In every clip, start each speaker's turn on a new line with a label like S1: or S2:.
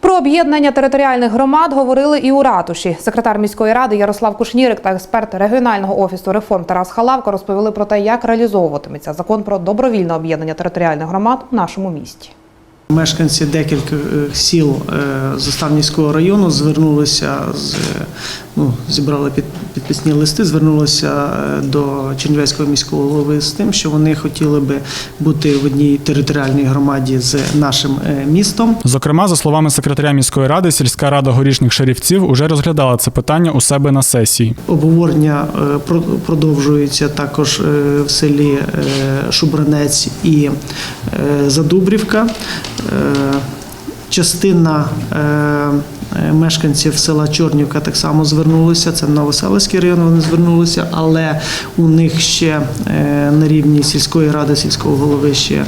S1: Про об'єднання територіальних громад говорили і у ратуші. Секретар міської ради Ярослав Кушнірик та експерт регіонального офісу реформ Тарас Халавко розповіли про те, як реалізовуватиметься закон про добровільне об'єднання територіальних громад у нашому місті.
S2: Мешканці декількох е, сіл е, Заставнівського району звернулися з е, ну, зібрали під, підписні листи, звернулися до Чернівецького міського голови з тим, що вони хотіли би бути в одній територіальній громаді з нашим містом.
S3: Зокрема, за словами секретаря міської ради, сільська рада горішніх шерівців уже розглядала це питання у себе на сесії.
S2: Обговорення продовжується також в селі Шубранець і Задубрівка. Е, Частина е, е, мешканців села Чорнівка так само звернулися. Це Новоселицький район. Вони звернулися, але у них ще на рівні сільської ради, сільського голови ще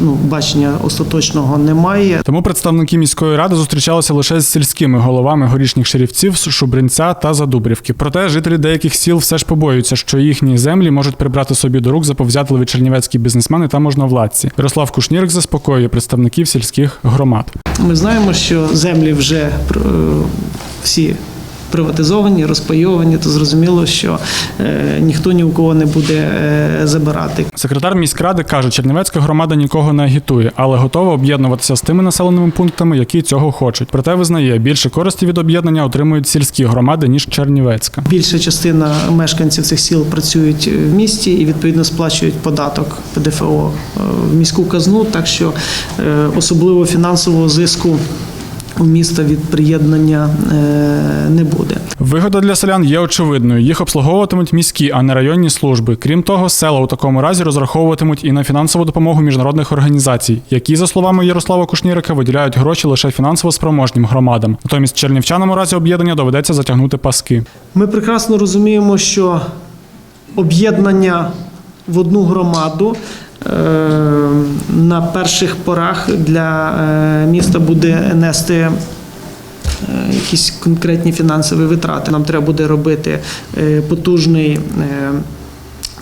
S2: ну, бачення остаточного немає.
S3: Тому представники міської ради зустрічалися лише з сільськими головами горішніх шерівців, Шубринця та Задубрівки. Проте жителі деяких сіл все ж побоюються, що їхні землі можуть прибрати собі до рук заповзятливі чернівецькі бізнесмени та можновладці. Ярослав Кушнірик заспокоює представників сільських громад.
S2: Ми знаємо, що землі вже е, всі приватизовані, розпайовані, то зрозуміло, що е, ніхто ні у кого не буде е, забирати.
S3: Секретар міськради каже, Чернівецька громада нікого не агітує, але готова об'єднуватися з тими населеними пунктами, які цього хочуть. Проте визнає, більше користі від об'єднання отримують сільські громади ніж Чернівецька.
S2: Більша частина мешканців цих сіл працюють в місті і відповідно сплачують податок ПДФО е, в міську казну, так що особливо фінансового зиску міста від приєднання е, не буде.
S3: Вигода для селян є очевидною. Їх обслуговуватимуть міські, а не районні служби. Крім того, села у такому разі розраховуватимуть і на фінансову допомогу міжнародних організацій, які, за словами Ярослава Кушнірика, виділяють гроші лише фінансово спроможнім громадам. Натомість чернівчанам у разі об'єднання доведеться затягнути паски.
S2: Ми прекрасно розуміємо, що об'єднання в одну громаду на перших порах для е, міста буде нести е, якісь конкретні фінансові витрати. Нам треба буде робити е, потужний. е,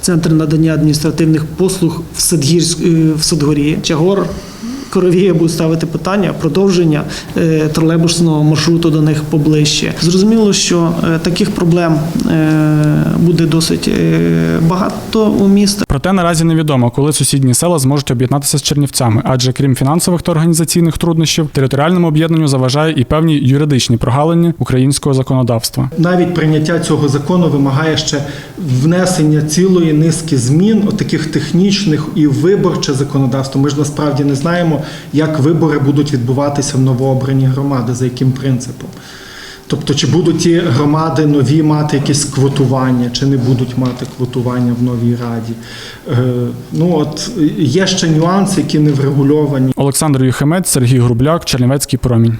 S2: Центр надання адміністративних послуг в Садгірськ е, в Садгорі. Чагор Коровія буде ставити питання продовження е, тролейбусного маршруту до них поближче. Зрозуміло, що е, таких проблем е, буде досить багато у міста.
S3: Проте наразі невідомо, коли сусідні села зможуть об'єднатися з чернівцями, адже крім фінансових та організаційних труднощів, територіальному об'єднанню заважає і певні юридичні прогалини українського законодавства.
S4: Навіть прийняття цього закону вимагає ще внесення цілої низки змін, таких технічних і виборче законодавство. Ми ж насправді не знаємо, як вибори будуть відбуватися в новообрані громади, за яким принципом. Тобто, чи будуть ті громади нові мати якесь квотування, чи не будуть мати квотування в новій раді. Е, ну от є ще нюанси, які не врегульовані.
S3: Олександр Юхимець, Сергій Грубляк, Чернівецький промінь.